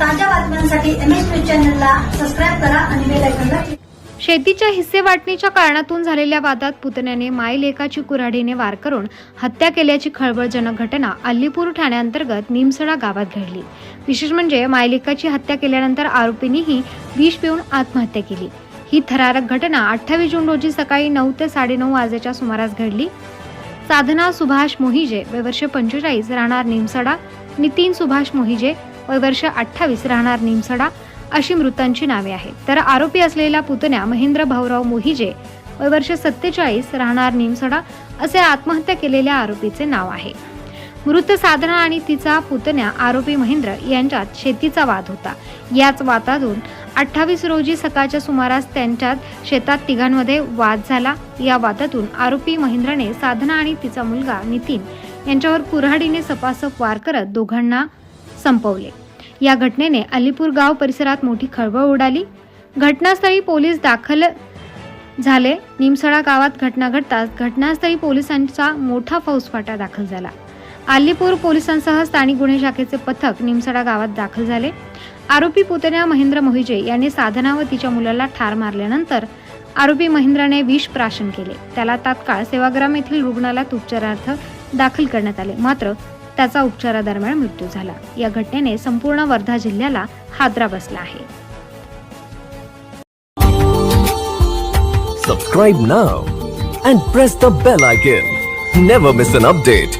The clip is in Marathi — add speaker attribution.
Speaker 1: ताज्या बातम्यांसाठी एम एस न्यूज चॅनलला सबस्क्राईब करा आणि बेल आयकॉनला
Speaker 2: शेतीच्या हिस्से वाटणीच्या कारणातून झालेल्या वादात पुतण्याने मायलेकाची कुऱ्हाडीने वार करून हत्या केल्याची खळबळजनक घटना अल्लीपूर ठाण्याअंतर्गत निमसडा गावात घडली. विशेष म्हणजे मायलेकाची हत्या केल्यानंतर आरोपींनीही विष पिऊन आत्महत्या केली. ही थरारक घटना अठ्ठावीस जून रोजी सकाळी नऊ ते साडेनऊ वाजेच्या सुमारास घडली. साधना सुभाष मोहिजे वय वर्ष पंचेचाळीस राहणार निमसडा. नितीन सुभाष मोहिजे वय वर्ष अठ्ठावीस राहणार निमसडा अशी मृतांची नावे आहेत. तर आरोपी असलेला पुतण्या महेंद्र भाऊराव मोहिजे वय वर्ष सत्तेचाळीस राहणार निमसडा असे आत्महत्या केलेल्या आरोपीचे नाव आहे. मृत साधना आणि तिचा पुतण्या आरोपी महेंद्र यांच्यात शेतीचा वाद होता. याच वादातून अठ्ठावीस रोजी सकाळच्या सुमारास त्यांच्यात शेतात तिघांमध्ये वाद झाला. या वादातून आरोपी महेंद्रने साधना आणि तिचा मुलगा नितीन यांच्यावर कुऱ्हाडीने सपासप वार करत दोघांना संपवले. या घटनेने अलीपूर गाव परिसरात मोठी खळबळ उडाली. घटनास्थळी पोलीस दाखल झाले. निमसडा गावात घटना घडताच घटनास्थळी पोलिसांचा मोठा फौजफाटा दाखल झाला. अलीपूर पोलिसांसह स्थानिक गुन्हे शाखेचे पथक निमसडा गावात दाखल झाले. आरोपी पुतण्या महेंद्र मोहिजे यांनी साधना व तिच्या मुलाला ठार मारल्यानंतर आरोपी महेंद्राने विष प्राशन केले. त्याला तात्काळ सेवाग्राम येथील रुग्णालयात उपचारार्थ दाखल करण्यात आले. मात्र त्याचा उपचारादरम्यान मृत्यू झाला या घटनेने संपूर्ण वर्धा जिल्ह्याला हादरा बसला आहे
Speaker 3: subscribe now and press the bell icon never miss an update